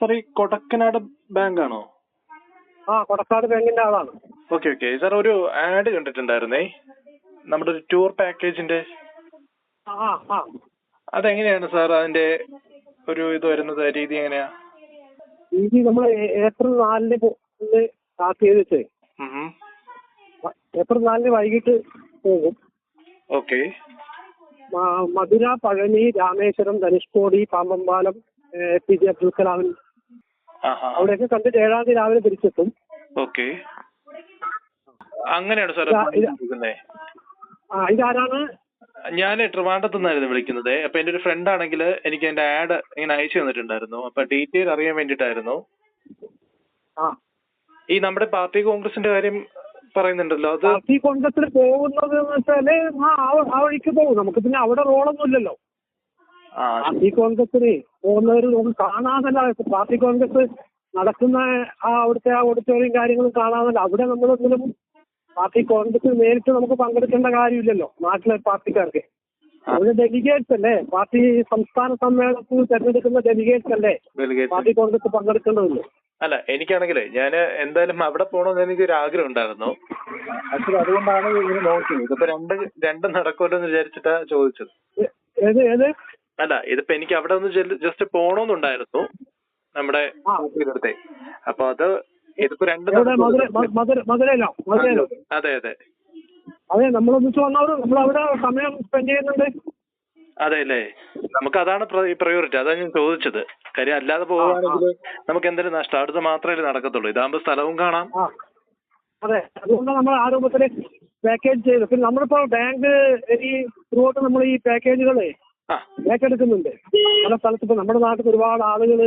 Sir ഈ കൊടക്കനാട് bank ആണോ? ആ കൊടക്കാട് ബാങ്കിന്റെ ആളാണ്. ഓക്കെ ഓക്കെ സാർ ഒരു ആഡ് കണ്ടിട്ടുണ്ടായിരുന്നേ? നമ്മുടെ ഒരു ടൂർ പാക്കേജിന്റെ ആ ആ, ആ. അതെങ്ങനെയാണ് സാർ അതിന്റെ ഒരു ഇത് വരുന്നത്? രീതി എങ്ങനെയാ? രീതി നമ്മൾ ഏപ്രിൽ നാലിന് സ്റ്റാർട്ട് ചെയ്ത് വെച്ചേ. ഉം. ഏപ്രിൽ നാലിന് വൈകിട്ട് പോകും. ഓക്കെ മ- മധുര പഴനി രാമേശ്വരം ധനുഷ്കോടി പാമ്പമ്പാലം എ പി ജെ അബ്ദുൽ കലാമിൻ ആഹാ അവിടെയൊക്കെ കണ്ടിട്ട് ഏഴാം തീയതി രാവിലെ തിരിച്ചെത്തും. ഓക്കെ. അങ്ങനെയാണ് സാർ ആ ഇതാരാണ്? ഞാൻ ട്രിവാൻഡത്തു നിന്നായിരുന്നു വിളിക്കുന്നത്. അപ്പൊ എന്റെ ഒരു ഫ്രണ്ട് ആണെങ്കിൽ എനിക്ക് എന്റെ ആഡ് ഇങ്ങനെ അയച്ചു തന്നിട്ടുണ്ടായിരുന്നു. അപ്പൊ ഡീറ്റെയിൽ അറിയാൻ വേണ്ടിയിട്ടായിരുന്നു. ഈ നമ്മുടെ പാർട്ടി കോൺഗ്രസിന്റെ കാര്യം പറയുന്നുണ്ടല്ലോ. അത് പാർട്ടി കോൺഗ്രസിൽ പോകുന്നത് വെച്ചാൽ ആ വഴിക്ക് പോകും. നമുക്ക് പിന്നെ അവിടെ റോളൊന്നും ഇല്ലല്ലോ. പാർട്ടി കോൺഗ്രസിന് പോകുന്നവർ ഒന്നും കാണാതല്ല. പാർട്ടി കോൺഗ്രസ് നടക്കുന്ന ആ അവിടുത്തെ ആ ഓഡിറ്റോറിയം കാര്യങ്ങളും കാണാതല്ല. അവിടെ നമ്മളൊന്നിലും പാർട്ടി കോൺഗ്രസ് നേരിട്ട് നമുക്ക് പങ്കെടുക്കേണ്ട കാര്യമില്ലല്ലോ നാട്ടിലെ പാർട്ടിക്കാർക്ക്. അവർ ഡെലിഗേറ്റ്സ് അല്ലേ? പാർട്ടി സംസ്ഥാന സമ്മേളനത്തിൽ തെരഞ്ഞെടുക്കുന്ന ഡെലിഗേറ്റ്സ് അല്ലേ? പാർട്ടി കോൺഗ്രസ് പങ്കെടുക്കേണ്ടതുള്ളൂ അല്ല എനിക്കാണെങ്കിലേ ഞാൻ എന്തായാലും അവിടെ പോകണമെന്ന് എനിക്കൊരു ആഗ്രഹം ഉണ്ടായിരുന്നു. ആക്ച്വലി അതുകൊണ്ടാണ് ഇങ്ങനെ നോക്കിയത് ഇതിപ്പോ രണ്ട് രണ്ടും നടക്കുമല്ലോ എന്ന് വിചാരിച്ചിട്ടാ ചോദിച്ചത്. ഏത് ഏത്? അല്ല ഇതിപ്പോ എനിക്ക് അവിടെ ഒന്ന് ജസ്റ്റ് പോണോന്നുണ്ടായിരുന്നു. നമ്മുടെ അപ്പൊ അത് ഇതിപ്പോ രണ്ട് മധുരയിലോ? മധുരയിലോ? അതെ അതെ അതെ. വന്നവർ നമ്മൾ അവിടെ സമയം സ്പെൻഡ് ചെയ്യുന്നുണ്ട്. അതെ അല്ലേ? നമുക്ക് അതാണ് പ്രയോറിറ്റി അതാണ് ഞാൻ ചോദിച്ചത്. കാര്യം അല്ലാതെ പോവുകയാണെങ്കിൽ നമുക്ക് എന്തെങ്കിലും നഷ്ടം. അടുത്ത് മാത്രമേ നടക്കത്തുള്ളൂ. ഇതാകുമ്പോ സ്ഥലവും കാണാം. അതെ അതുകൊണ്ട് നമ്മൾ ആ രൂപത്തിൽ പാക്കേജ് ചെയ്തു. പിന്നെ നമ്മളിപ്പോ ബാങ്ക് ഈ ത്രൂ നമ്മൾ ഈ പാക്കേജുകളെ ഏറ്റെടുക്കുന്നുണ്ട്. പല സ്ഥലത്ത് ഇപ്പൊ നമ്മുടെ നാട്ടിൽ ഒരുപാട് ആളുകൾ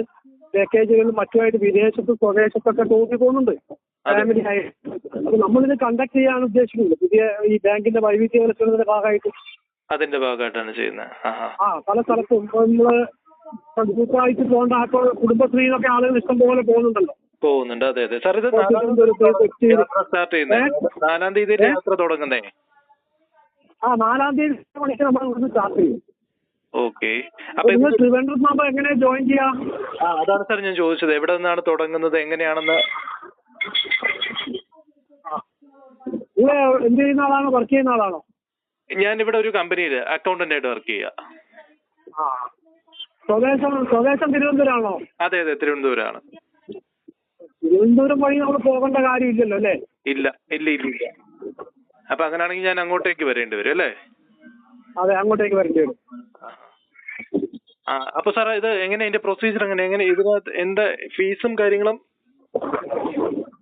പാക്കേജുകളിൽ മറ്റുമായിട്ട് വിദേശത്ത് സ്വദേശത്തൊക്കെ ടൂറിന് പോകുന്നുണ്ട്. ഫാമിലി ആയി അപ്പൊ നമ്മളിത് കണ്ടക്ട് ചെയ്യാൻ ഉദ്ദേശിക്കുന്നത് പുതിയ ഈ ബാങ്കിന്റെ വൈവിധ്യവൽക്കരണത്തിന്റെ ഭാഗമായിട്ട്. അതിന്റെ ഭാഗമായിട്ടാണ് ചെയ്യുന്നത് ആ പല സ്ഥലത്തും ഇപ്പൊ നമ്മൾ ഗ്രൂപ്പായിട്ട് പോകേണ്ട ആ കുടുംബശ്രീ എന്നൊക്കെ ആളുകൾ ഇഷ്ടം പോലെ പോകുന്നുണ്ടല്ലോ. പോകുന്നുണ്ട്. അതെ അതെ. സാർ ഇത് സ്റ്റാർട്ട് ചെയ്യുന്നത് നാലാം തീയതി യാത്ര തുടങ്ങുന്നേ? ആ നാലാം തീയതി മണിക്ക് നമ്മൾ ഇവിടുന്ന് സ്റ്റാർട്ട് ചെയ്യും. ഓക്കെ. അപ്പൊ നിങ്ങൾ ട്രിവാൻഡ്രത്ത് എങ്ങനെ ജോയിൻ ചെയ്യാം? ആ, അതാണ് സാർ ഞാൻ ചോദിച്ചത്. എവിടെ നിന്നാണ് തുടങ്ങുന്നത്? എങ്ങനെയാണെന്ന്? നിങ്ങൾ എന്ത് ചെയ്യുന്ന ആളാണോ? വർക്ക് ചെയ്യുന്ന ആളാണോ? ഞാൻ ഇവിടെ ഒരു കമ്പനിയിൽ അക്കൗണ്ടന്റ് ആയിട്ട് വർക്ക് ചെയ്യുക ആ. സ്വദേശം സ്വദേശം തിരുവനന്തപുരം ആണോ അതെ അതെ തിരുവനന്തപുരമാണ് തിരുവനന്തപുരം വഴി നമ്മൾ പോകേണ്ട കാര്യമില്ലല്ലോ അല്ലേ? ഇല്ല ഇല്ല ഇല്ല ഇല്ല. അപ്പൊ അങ്ങനെയാണെങ്കിൽ ഞാൻ അങ്ങോട്ടേക്ക് വരേണ്ടി വരും അല്ലേ? അതെ അങ്ങോട്ടേക്ക് വരേണ്ടി വരും. ആ അപ്പൊ സാറേ ഇത് എങ്ങനെ ഇതിന്റെ പ്രൊസീജിയർ എങ്ങനെ? എങ്ങനെ ഇതിനകത്ത് എന്താ ഫീസും കാര്യങ്ങളും?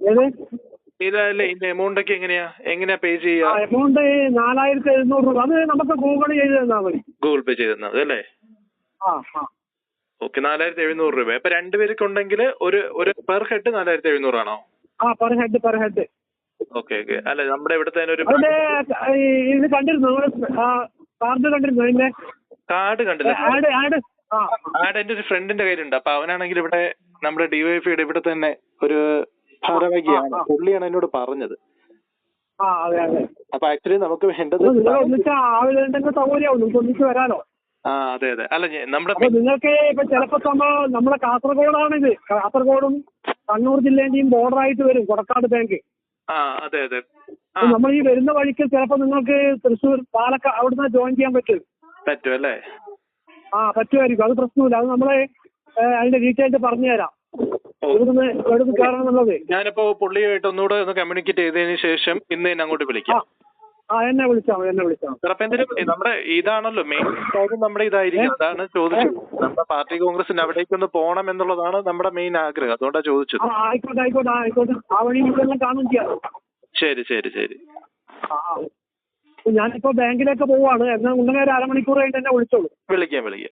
ഏത്? ഇതല്ലേ ഇതിന്റെ എമൗണ്ട് ഒക്കെ എങ്ങനെയാ? എങ്ങനെയാ പേ ആ ചെയ്യുക എമൗണ്ട് നാലായിരത്തി എഴുന്നൂറ് രൂപ. അത് നമുക്ക് ഗൂഗിൾ ചെയ്ത് തന്നാൽ മതി. ഗൂഗിൾ പേ ചെയ്ത് ചെയ്തത് അല്ലേ? ആ ആ. ഓക്കെ നാലായിരത്തി എഴുന്നൂറ് രൂപ. അപ്പൊ രണ്ടുപേർക്ക് ഉണ്ടെങ്കിൽ ഒരു ഒരു പെർ ഹെഡ് നാലായിരത്തി എഴുന്നൂറാണോ ആ per head per head okay okay. അല്ല നമ്മുടെ ഇവിടുത്തെ ഒരു ഇത് കണ്ടിരുന്നു? കാർഡ് കണ്ടിരുന്നു അതിന്റെ കാർഡ് കണ്ടില്ല. ആഡ് ആഡ് ആഡ് എന്റെ ഒരു ഫ്രണ്ടിന്റെ കയ്യിലുണ്ട്. അപ്പൊ അവനാണെങ്കിൽ ഇവിടെ നമ്മുടെ ഡിവൈഎഫ്ഐയുടെ ഇവിടെ തന്നെ ഒരു ഭാരവാഹിയാണ്. പുള്ളിയാണ് എന്നോട് പറഞ്ഞത്. അപ്പൊ ആക്ച്വലി നമുക്ക് വേണ്ടത് വരാനോ ആ അതെ അതെ. അല്ല നമ്മുടെ നിങ്ങൾക്ക് ഇപ്പൊ ചിലപ്പോ നമ്മൾ കാസർഗോഡാണ് ഇത് കാസർഗോഡും കണ്ണൂർ ജില്ലേന്റെയും ബോർഡർ ആയിട്ട് വരും. കൊടക്കാട് ബാങ്ക് ആ അതെ അതെ. നമ്മൾ ഈ വരുന്ന വഴിക്ക് ചിലപ്പോ നിങ്ങൾക്ക് തൃശ്ശൂർ പാലക്കാട് അവിടുന്ന് ജോയിൻ ചെയ്യാൻ പറ്റും. പറ്റും അല്ലേ? ആ പറ്റുമായിരിക്കും. അത് പ്രശ്നമില്ല. അത് നമ്മളെ അതിന്റെ ഡീറ്റെയിൽസ് പറഞ്ഞു തരാം ഓ. എവിടുന്ന് എവിടുന്ന് കയറണം എന്നുള്ളത്. ഞാനിപ്പോ പുള്ളിയായിട്ട് ഒന്നുകൂടെ ഒന്ന് കമ്മ്യൂണിക്കേറ്റ് ചെയ്തതിന് ശേഷം ഇന്ന് തന്നെ അങ്ങോട്ട് വിളിക്കാം. ആ. എന്നെ വിളിച്ചാൽ എന്നെ വിളിച്ചാൽ നമ്മുടെ ഇതാണല്ലോ മെയിൻ കാര്യം നമ്മുടെ ഇതായിരിക്കും. അതാണ് ചോദിച്ചത്. നമ്മുടെ പാർട്ടി കോൺഗ്രസിന്റെ അവിടേക്ക് ഒന്ന് പോകണം എന്നുള്ളതാണ് നമ്മുടെ മെയിൻ ആഗ്രഹം. അതുകൊണ്ടാണ് ചോദിച്ചത്. ആയിക്കോട്ടെ ആയിക്കോട്ടെ ആയിക്കോട്ടെ. ആ വഴി കാണും ചെയ്യാം. ശരി ശരി ശരി. ഞാനിപ്പോ ബാങ്കിലേക്ക് പോവാണ്. എന്നാൽ ഉണ്ടെങ്കിൽ ഒരു അരമണിക്കൂർ കഴിഞ്ഞ് എന്നെ വിളിച്ചോളൂ. വിളിക്കാം വിളിക്കാം.